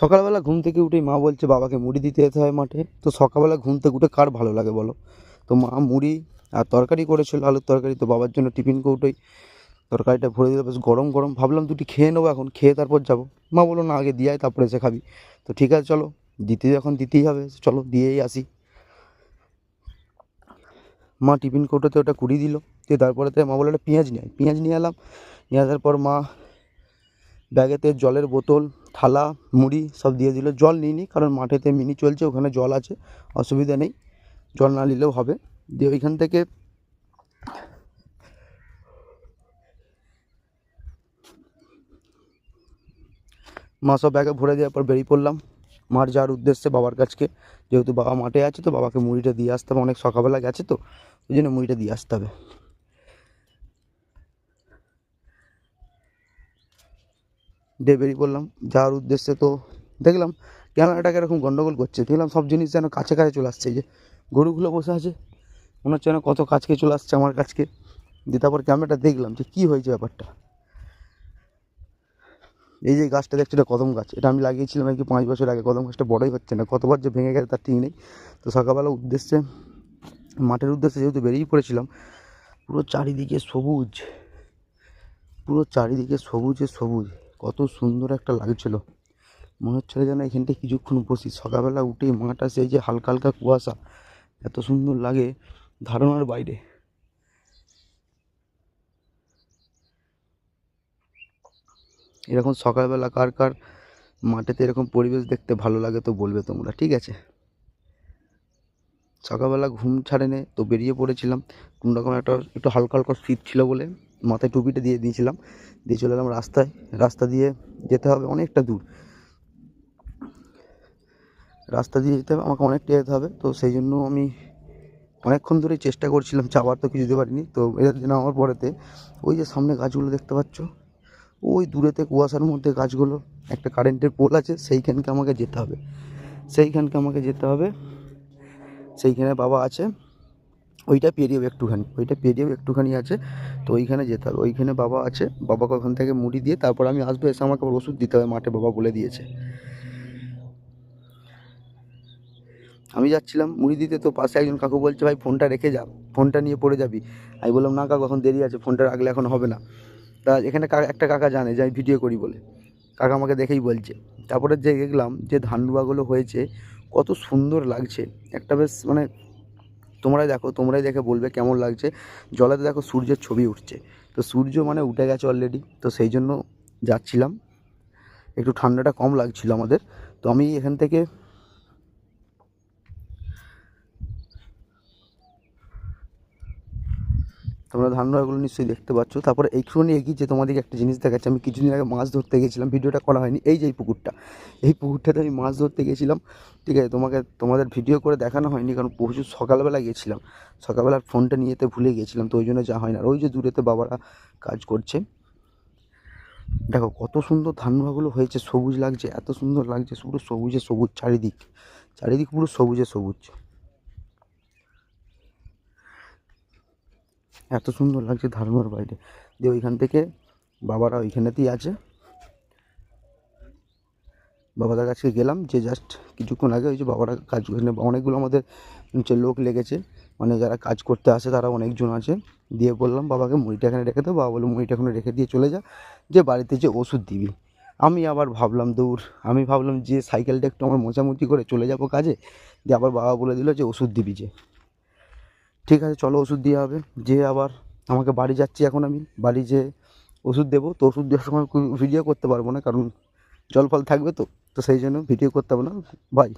সকালবেলা ঘুম থেকে উঠেই মা বলছে, বাবাকে মুড়ি দিতে যেতে হয় মাঠে। তো সকালবেলা ঘুম থেকে উঠে কার ভালো লাগে বলো? তো মা মুড়ি আর তরকারি করেছিল, আলুর তরকারি। তো বাবার জন্য টিফিন কৌটোই। তরকারিটা ভরে দিল, বেশ গরম গরম। ভাবলাম দুটি খেয়ে নেব এখন, খেয়ে তারপর যাব। মা বলল, না, আগে দিয়ে তারপরে এসে খাবি। তো ঠিক আছে, চলো। দিতে যখন দিতেই হবে, চলো, দিয়েই আসি। মা টিফিন কৌটোতে ওটা কুড়িয়ে দিল। দিয়ে তারপরে মা বলল, একটা পেঁয়াজ নিয়ে পেঁয়াজ নিয়ে এলাম। নিয়ে আসার পর মা ব্যাগেতে জলের বোতল থালা, মুড়ি সব দিয়ে দিল। জল নিইনি কারণ মাঠেতে মিনি চলছে, ওখানে জল আছে, অসুবিধা নেই। জল না নিলেও হবে। দিয়ে ওইখান থেকে মা সব ব্যাগে ভরে দেওয়ার পর বেরিয়ে পড়লাম। মার যাওয়ার উদ্দেশ্যে বাবার কাছকে। যেহেতু বাবা মাঠে আছে, তো বাবাকে মুড়িটা দিয়ে আসতে হবে। অনেক সকালবেলা গেছে তো, ওই জন্য মুড়িটা দিয়ে আসতে হবে। দিয়ে বেরিয়ে পড়লাম যাওয়ার উদ্দেশ্যে তো দেখলাম ক্যামেরাটাকে এরকম গন্ডগোল করছে। দেখলাম সব জিনিস যেন কাছে কাছে চলে আসছে। যে গরুগুলো বসে আছে, মনে হচ্ছে যেন কত কাছকে চলে আসছে আমার কাছকে। দিয়ে তারপর ক্যামেরাটা দেখলাম যে কী হয়েছে ব্যাপারটা। এই যে গাছটা দেখছ, এটা কদম গাছ। এটা আমি লাগিয়েছিলাম আর কি পাঁচ বছর আগে। কদম গাছটা বড়ই হচ্ছে না। কতবার যে ভেঙে গেছে তার ঠিক নেই। তো সকালবেলা উদ্দেশ্যে, মাঠের উদ্দেশ্যে যেহেতু বেরিয়ে পড়েছিলাম, পুরো চারিদিকে সবুজ। পুরো চারিদিকে সবুজে সবুজ। কত সুন্দর একটা লাগছিল। মনে হচ্ছিল যেন এখানটায় কিছুক্ষণ বসি। সকালবেলা উঠেই মাঠটা সেই যে হালকা হালকা কুয়াশা, এত সুন্দর লাগে ধারণার বাইরে। এরকম সকালবেলা কার কার মাঠেতে এরকম পরিবেশ দেখতে ভালো লাগে তো বলবে তোমরা, ঠিক আছে? সকালবেলা ঘুম ছাড়েনে তো বেরিয়ে পড়েছিলাম। কোনো রকম একটা একটু হালকা হালকা শীত ছিল বলে। মাথায় টুপিটা দিয়ে দিয়েছিলাম। দিয়ে চলে এলাম রাস্তায়। রাস্তা দিয়ে যেতে হবে অনেকটা দূর। রাস্তা দিয়ে যেতে হবে, আমাকে অনেকটা যেতে হবে। তো সেই জন্য আমি অনেকক্ষণ ধরেই চেষ্টা করছিলাম চাবার তো কিছু দিতে পারিনি। তো এর জন্য আমার পরেতে ওই যে সামনে গাছগুলো দেখতে পাচ্ছ, ওই দূরেতে কুয়াশার মধ্যে গাছগুলো, একটা কারেন্টের পোল আছে, সেইখানকে আমাকে যেতে হবে। সেইখানকে আমাকে যেতে হবে। সেইখানে বাবা আছে। ওইটা পেরিয়েও একটুখানি, ওইটা পেরিয়েও একটুখানি আছে, তো ওইখানে যেতে হবে। ওইখানে বাবা আছে, বাবাকে ওখান থেকে মুড়ি দিয়ে তারপর আমি আসব, এসে আমাকে আবার ওষুধ দিতে হবে মাঠে বাবা বলে দিয়েছে। আমি যাচ্ছিলাম, মুড়ি দিতে তো পাশে একজন কাকু বলছে, ভাই, ফোনটা রেখে যা, ফোনটা নিয়ে পড়ে যাবি। আমি বললাম, না কাকু, এখন দেরি আছে, ফোনটা রাখলে এখন হবে না। তা এখানে একটা কাকা জানে যে আমি ভিডিও করি বলে। কাকা আমাকে দেখেই বলছে। তারপরে যে দেখলাম যে ধান রুয়াগুলো হয়েছে, কত সুন্দর লাগছে। একটা বেশ মানে তোমরাই দেখো, তোমরাই দেখে বলবে কেমন লাগছে। জলেতে দেখো সূর্যের ছবি উঠছে। তো সূর্য মানে উঠে গেছে অলরেডি তো সেই জন্য যাচ্ছিলাম। একটু ঠান্ডাটা কম লাগছিল আমাদের। তো আমি এখান থেকে তোমরা ধান রোয়াগুলো নিশ্চয়ই দেখতে পাচ্ছ। তারপরে এইখানে এগিয়েছে তোমাদেরকে একটা জিনিস দেখাচ্ছে। আমি কিছুদিন আগে মাছ ধরতে গেছিলাম ভিডিওটা করা হয়নি। এই যে এই পুকুরটা, এই পুকুরটাতে আমি মাছ ধরতে গেছিলাম ঠিক আছে, তোমাকে, তোমাদের ভিডিও করে দেখানো হয়নি, কারণ প্রচুর সকালবেলা গেছিলাম সকালবেলা ফোনটা নিয়ে যেতে ভুলে গেছিলাম তো ওই জন্য যা হয় না। ওই যে দূরেতে বাবারা কাজ করছে। দেখো, কত সুন্দর ধান রোয়াগুলো হয়েছে, সবুজ লাগছে, এত সুন্দর লাগছে, পুরো সবুজে সবুজ চারিদিক। চারিদিক পুরো সবুজে সবুজ। এত সুন্দর লাগছে ধারণার বাইরে। দিয়ে ওইখান থেকে বাবারা ওইখানেতেই আছে। বাবাদের কাছে গেলাম যে জাস্ট কিছুক্ষণ আগে ওই যে বাবারা কাজ অনেকগুলো আমাদের যে লোক লেগেছে। মানে যারা কাজ করতে আসে তারা অনেকজন আছে। দিয়ে বললাম, বাবাকে মুড়িটা এখানে রেখে দাও বাবা বলল, মুড়িটা এখানে রেখে দিয়ে চলে যা। যে বাড়িতে যে ওষুধ দিবি। আমি আবার ভাবলাম দৌড় আমি ভাবলাম, যে সাইকেলটা একটু আমার মোচামুচি করে চলে যাব কাজে। দিয়ে আবার বাবা বলে দিল যে, ওষুধ দিবি যে। ঠিক আছে, চলো ওষুধ দিয়ে হবে। যে আবার আমাকে বাড়ি যাচ্ছি এখন আমি। বাড়ি যে ওষুধ দেবো। তো ওষুধ দেওয়ার সময় ভিডিও করতে পারব না, কারণ জল ফল থাকবে তো। তো সেই জন্য ভিডিও করতে পারব না। বাই